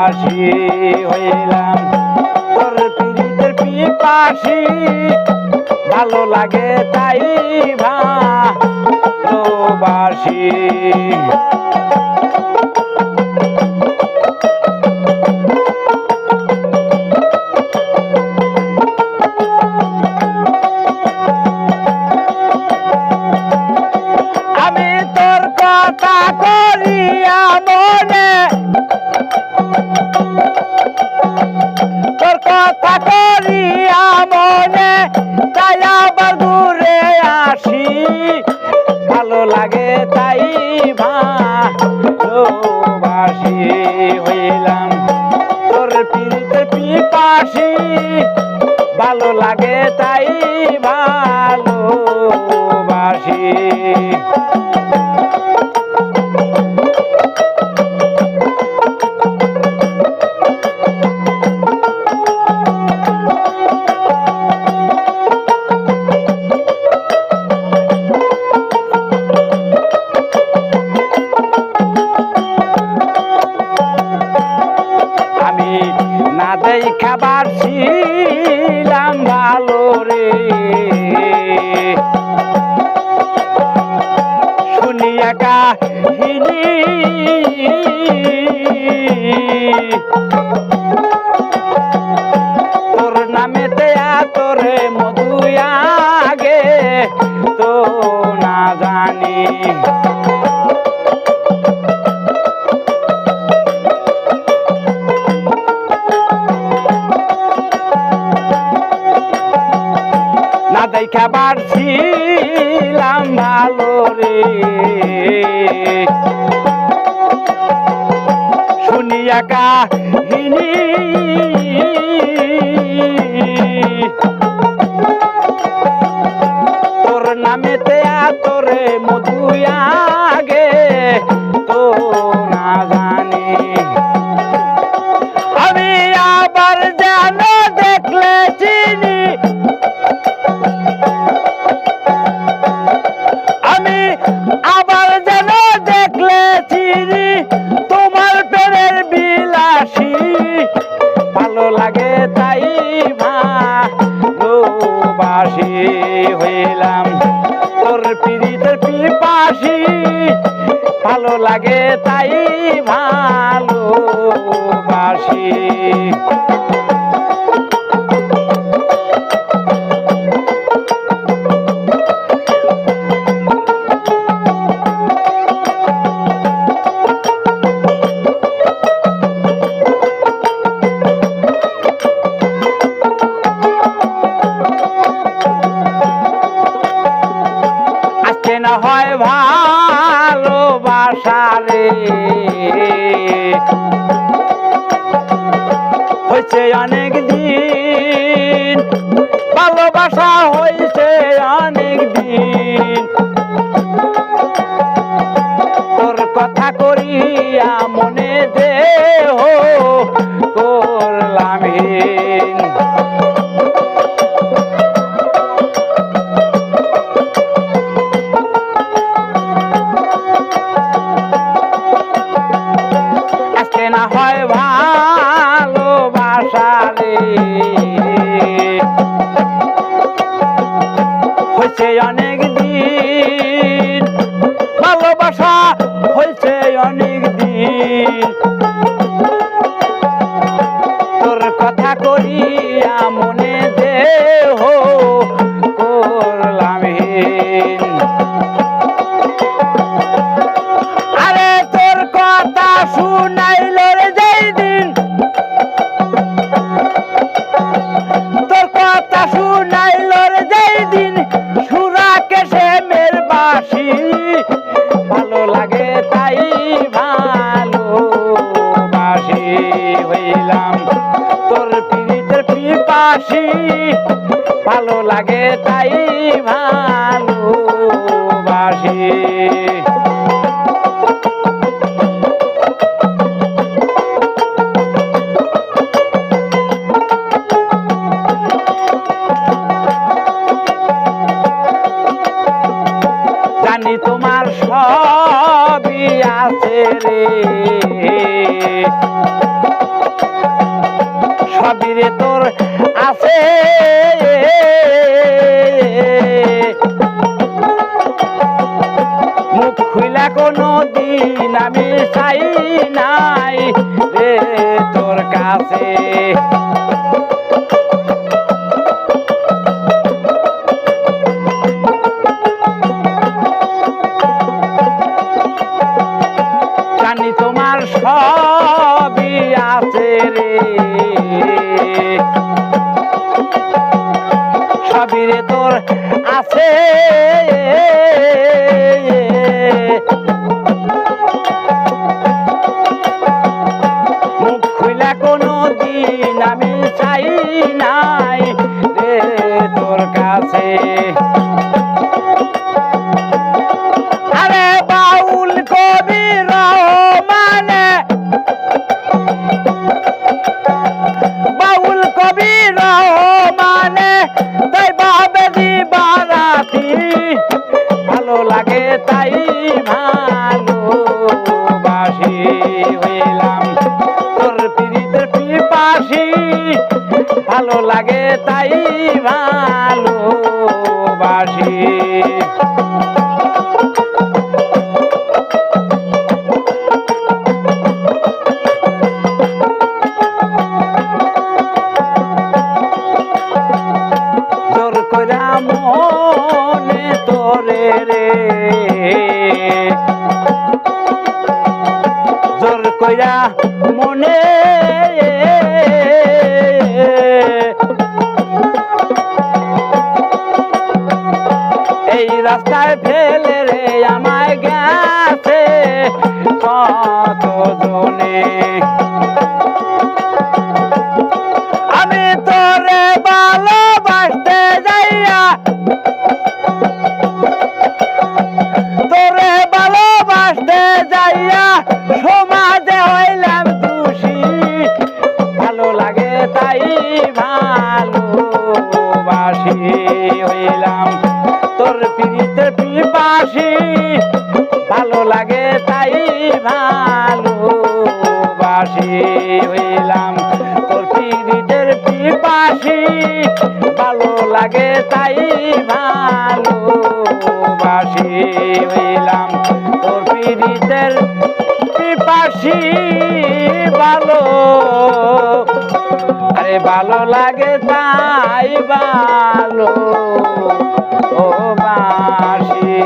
ভালোবাসি হইলাম। তোর ভালো লাগে তাই ভালোবাসি। আসি ভালো লাগে তাই ভালোবাসি হইলাম। তোর পিড়িতে পিপাসি ভালো লাগে তাই ভালোবাসি। দেই খাবার ছিলাম ভালো রে। শুনিয়া কাহিনী তোর দেখা পারছিলাম ভালো রে। শুনিয়া কাহিনী হইলাম। তোর পিড়িতে পিপাসি ভালো লাগে তাই ভালো ভালোবাসি। না হয় ভালোবাসা রে। হয়েছে অনেক দিন ভালোবাসা তাই ভালোবাসি। জানি তোমার সবই আছে রে। সবই রে তোর আছে। মুখ খুইলা কোনো দিন আমি চাই নাই রে তোর কাছে। সবই রে তোর আছে। ভালো লাগে তাই ভালো বাসি জোর কইরা মনে জোর কইরা মনে রাস্তায় ফেলে রে। পীরিতের পিপাসি ভালো আরে ভালো লাগে তাই ভালো ও বাসি।